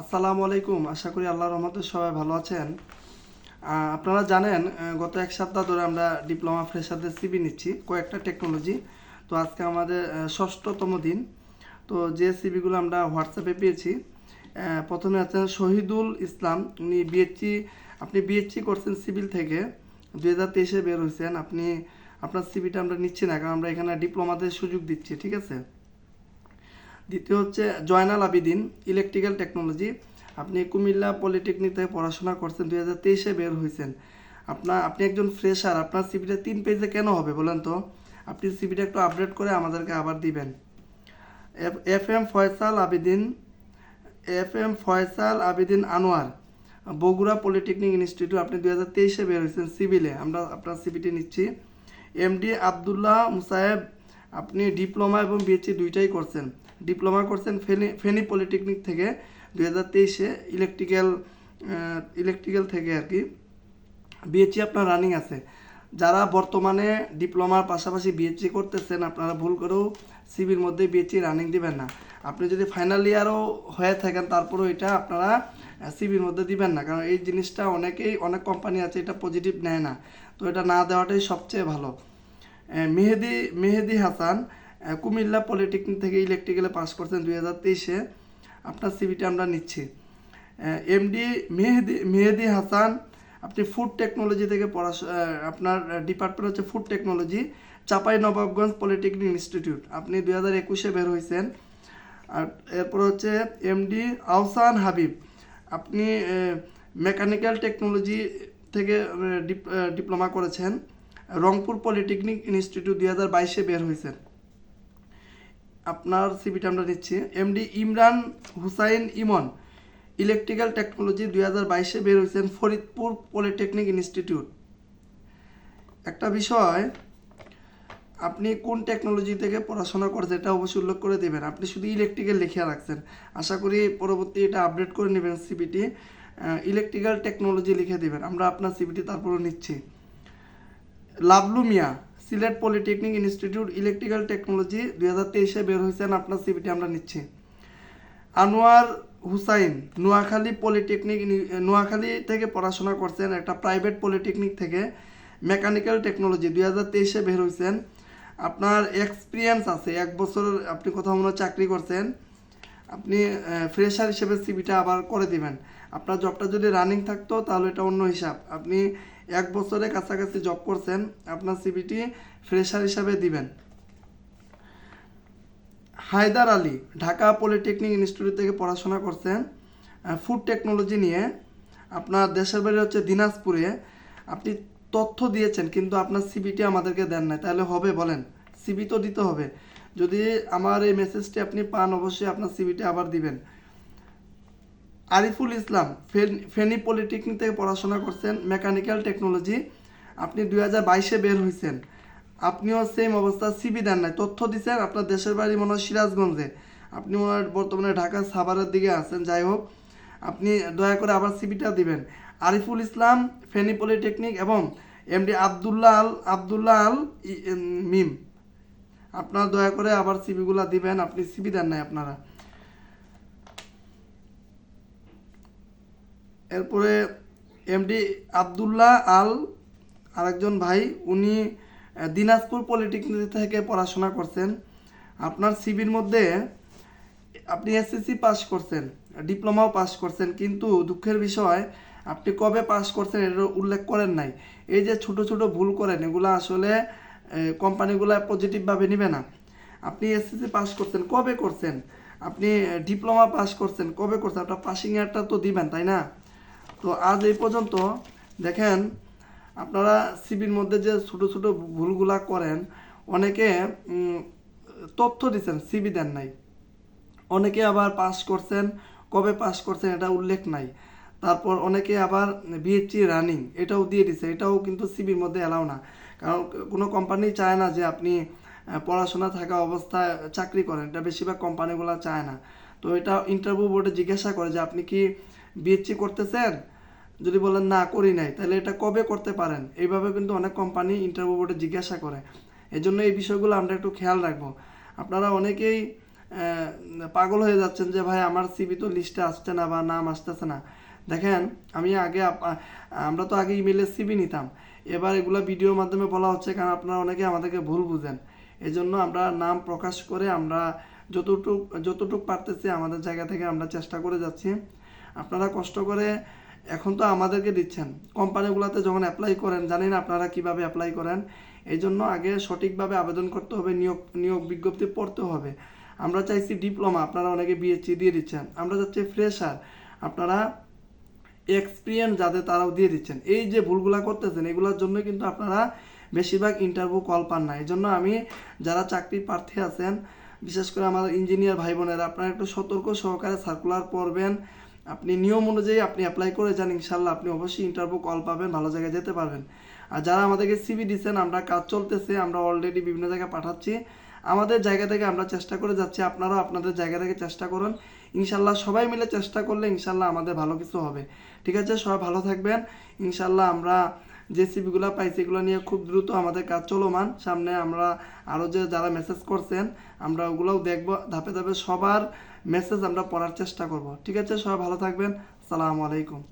আসসালামু আলাইকুম। আশা করি আল্লাহ রহমতে সবাই ভালো আছেন। আপনারা জানেন গত এক সপ্তাহ ধরে আমরা ডিপ্লোমা ফ্রেশারদের সিবি নিচ্ছি, কয়েকটা টেকনোলজি। তো আজকে আমাদের ষষ্ঠতম দিন। তো যে সিবিগুলো আমরা হোয়াটসঅ্যাপে পেয়েছি প্রথমে আছেন শহীদুল ইসলাম। উনি বিএসসি আপনি বিএসসি করছেন সিভিল থেকে। দুই হাজার তেইশে বের হয়েছেন আপনি, আপনার সিবিটা আমরা নিচ্ছি না, কারণ আমরা এখানে ডিপ্লোমাতে সুযোগ দিচ্ছি, ঠিক আছে? দ্বিতীয় হচ্ছে জয়নাল আবিদিন ইলেকট্রিক্যাল টেকনোলজি আপনি কুমিল্লা পলিটেকনিক থেকে পড়াশোনা করছেন, দুই হাজার তেইশে বের হয়েছেন। আপনার আপনি একজন ফ্রেশার আপনার সিবিটা তিন পেজে কেন হবে বলেন তো? আপনি সিবিটা একটু আপডেট করে আমাদেরকে আবার দিবেন। F M Faisal Abidin F M Faisal Abidin Anwar, Bogura polytechnic institute আপনি দুই হাজার তেইশে বের হয়েছেন সিভিলে আমরা আপনার সিবিটি নিচ্ছি। এমডি আবদুল্লাহ মুসাহেব আপনি ডিপ্লোমা এবং বিএসসি দুইটাই করছেন। ডিপ্লোমা করছেন ফেনি ফেনি পলিটেকনিক থেকে দুই হাজার তেইশে ইলেকট্রিক্যাল ইলেকট্রিক্যাল থেকে আর কি। বিএসসি আপনার রানিং আছে। যারা বর্তমানে ডিপ্লোমার পাশাপাশি বিএসসি করতেছেন, আপনারা ভুল করেও সিবির মধ্যে বিএসসি রানিং দিবেন না। আপনি যদি ফাইনাল ইয়ারও হয়ে থাকেন, তারপরেও এটা আপনারা সিবির মধ্যে দিবেন না। কারণ এই জিনিসটা অনেকেই, অনেক কোম্পানি আছে, এটা পজিটিভ নেয় না। তো এটা না দেওয়াটাই সবচেয়ে ভালো। মেহেদি মেহেদি হাসান কুমিল্লা পলিটেকনিক থেকে ইলেকট্রিক্যালে পাস করছেন দুই হাজার তেইশে। আপনার সিবিটা আমরা নিচ্ছি। এমডি মেহেদি মেহেদি হাসান, আপনি ফুড টেকনোলজি থেকে পড়াশোনা আপনার ডিপার্টমেন্ট হচ্ছে food technology Chapai Nawabganj polytechnic institute আপনি দুই হাজার একুশে বের হয়েছেন আর এরপর হচ্ছে এমডি আহসান হাবিব। আপনি মেকানিক্যাল টেকনোলজি থেকে ডিপ্লোমা করেছেন। রংপুর পলিটেকনিক ইনস্টিটিউট দুই হাজার বাইশে বের হয়েছেন আপনার সিবিটা আমরা নিচ্ছি MD Imran Hussain Emon, electrical technology দুই হাজার বাইশে বের হয়েছেন ফরিদপুর পলিটেকনিক ইনস্টিটিউট। একটা বিষয়, আপনি কোন টেকনোলজি থেকে পড়াশোনা করেছেন এটা অবশ্যই উল্লেখ করে দেবেন। আপনি শুধু ইলেকট্রিক্যাল লিখে রাখছেন। আশা করি পরবর্তী এটা আপডেট করে নেবেন সিবিটি ইলেকট্রিক্যাল টেকনোলজি লিখে দেবেন। আমরা আপনার সিবিটি তারপরও নিচ্ছি। Lovelu Mia Sylhet polytechnic institute, electrical technology, দুই হাজার তেইশে বের হয়েছেন আপনার সিবিটি আমরা নিচ্ছি। আনোয়ার হুসাইন, নোয়াখালী পলিটেকনিক নোয়াখালী থেকে পড়াশোনা করছেন একটা প্রাইভেট পলিটেকনিক থেকে মেকানিক্যাল টেকনোলজি, দুই হাজার তেইশে বের হয়েছেন। আপনার এক্সপিরিয়েন্স আছে, এক বছর আপনি কোথাও মনে চাকরি করছেন, আপনি ফ্রেশার হিসেবে সিবিটা আবার করে দিবেন। আপনার জবটা যদি রানিং থাকতো তাহলে এটা অন্য হিসাব। আপনি এক বছরের কাছাকাছি জব করছেন, আপনার সিবিটি ফ্রেশার হিসাবে দিবেন। হায়দার আলী, ঢাকা পলিটেকনিক ইনস্টিটিউট থেকে পড়াশোনা করছেন। ফুড টেকনোলজি নিয়ে। আপনার দেশের বাড়ি হচ্ছে দিনাজপুরে। আপনি তথ্য দিয়েছেন, কিন্তু আপনার সিবিটি আমাদেরকে দেন নাই। তাহলে হবে, বলেন। সিবি তো দিতে হবে। যদি আমার এই মেসেজটি আপনি পান, অবশ্যই আপনার সিবিটি আবার দিবেন। আরিফুল ইসলাম, ফেন- পলিটেকনিক থেকে পড়াশোনা করছেন, মেকানিক্যাল টেকনোলজি। আপনি দুই হাজার বাইশে বের হয়েছেন আপনিও সেম অবস্থা সিবি দেন নাই। তথ্য দিচ্ছেন আপনার দেশের বাড়ি মনে হয় সিরাজগঞ্জে। আপনি মনে হয় বর্তমানে ঢাকা সাভারের দিকে আছেন, যাই হোক। আপনি দয়া করে আবার সিবিটা দিবেন। আরিফুল ইসলাম, ফেনী পলিটেকনিক এবং এমডি আবদুল্লাহ আল আবদুল্লাহ আল মিম। আপনারা দয়া করে আবার সিবিগুলা দিবেন, আপনি সিবি দেন নাই আপনারা। এরপরে এমডি আবদুল্লাহ আল, আরেকজন ভাই, উনি দিনাজপুর পলিটেকনিক থেকে পড়াশোনা করছেন। আপনার সিবির মধ্যে আপনি এসএসসি পাস করছেন ডিপ্লোমাও পাস করছেন, কিন্তু দুঃখের বিষয়, আপনি কবে পাস করছেন এটা উল্লেখ করেন নাই। এই যে ছোট ছোট ভুল করেন, এগুলো আসলে কোম্পানিগুলো পজিটিভভাবে নেবে না। আপনি এসএসসি পাস করছেন, কবে করছেন? আপনি ডিপ্লোমা পাস করছেন, কবে করছেন? আপনার পাসিং ইয়ারটা তো দিবেন, তাই না? তো আজ এই পর্যন্ত দেখেন, আপনারা সিবির মধ্যে যে ছোট ছোট ভুলগুলা করেন, অনেকে তথ্য দিচ্ছেন সিবি দেন নাই। অনেকে আবার পাস করছেন, কবে পাস করছেন এটা উল্লেখ নাই। তারপর অনেকে আবার বিএসসি রানিং এটাও দিয়ে দিছে, এটাও কিন্তু সিবির মধ্যে এলাও না। কারণ কোনো কোম্পানি চায় না যে আপনি পড়াশোনা থাকা অবস্থায় চাকরি করেন, এটা বেশিরভাগ কোম্পানিগুলো চায় না। তো এটা ইন্টারভিউ বোর্ডে জিজ্ঞাসা করে যে আপনি কি বিএসসি করতেছেন? যদি বলেন, না, করি নাই। তাহলে এটা কবে করতে পারেন? এইভাবে কিন্তু অনেক কোম্পানি ইন্টারভিউ বোর্ডে জিজ্ঞাসা করে। এই জন্য এই বিষয়গুলো আমরা একটু খেয়াল রাখব। আপনারা অনেকেই পাগল হয়ে যাচ্ছেন যে, ভাই, আমার সিবি তো লিস্টে আসছে না বা নাম আসতেছে না। দেখেন, আমি আগে আমরা তো আগে ইমেলের সিবি নিতাম। এবার এগুলো ভিডিওর মাধ্যমে বলা হচ্ছে কারণ আপনারা অনেকে আমাদেরকে ভুল বুঝেন। এই জন্য আমরা নাম প্রকাশ করে আমরা যতটুক যতটুক পারতেছি আমাদের জায়গা থেকে আমরা চেষ্টা করে যাচ্ছি। আপনারা কষ্ট করে এখন তো আমাদেরকে দিচ্ছেন। কোম্পানিগুলোতে যখন অ্যাপ্লাই করেন, জানি না আপনারা কীভাবে অ্যাপ্লাই করেন। এই জন্য আগে সঠিকভাবে আবেদন করতে হবে, নিয়োগ নিয়োগ বিজ্ঞপ্তি পড়তে হবে। আমরা চাইছি ডিপ্লোমা, আপনারা অনেকে বিএসসি দিয়ে দিচ্ছেন। আমরা চাচ্ছি ফ্রেশার আপনারা এক্সপিরিয়েন্স যাদের তারাও দিয়ে দিচ্ছেন। এই যে ভুলগুলা করতেছেন, এগুলোর জন্য কিন্তু আপনারা বেশিরভাগ ইন্টারভিউ কল পান না। এই জন্য আমি যারা চাকরি প্রার্থী আছেন, বিশেষ করে আমার ইঞ্জিনিয়ার ভাই বোনেরা, আপনারা একটু সতর্ক সহকারে সার্কুলার পড়বেন। আপনি নিয়ম অনুযায়ী আপনি অ্যাপ্লাই করে যান ইনশাল্লাহ আপনি অবশ্যই ইন্টারভিউ কল পাবেন, ভালো জায়গায় যেতে পারবেন। আর যারা আমাদেরকে সিবি দিচ্ছেন, আমরা কাজ চলতেছে, আমরা অলরেডি বিভিন্ন জায়গায় পাঠাচ্ছি। আমাদের জায়গা থেকে আমরা চেষ্টা করে যাচ্ছি, আপনারাও আপনাদের জায়গা থেকে চেষ্টা করুন। ইনশাল্লাহ সবাই মিলে চেষ্টা করলে ইনশাল্লাহ আমাদের ভালো কিছু হবে। ঠিক আছে, সবাই ভালো থাকবেন। ইনশাল্লাহ আমরা যে সিবিগুলো পাইছি, এগুলো নিয়ে খুব দ্রুত আমাদের কাজ চলমান। সামনে আমরা আরও যে যারা মেসেজ করছেন, আমরা ওগুলোও দেখব, ধাপে ধাপে সবার মেসেজ আমরা পড়ার চেষ্টা করব। ঠিক আছে, সবাই ভালো থাকবেন। সালামু আলাইকুম।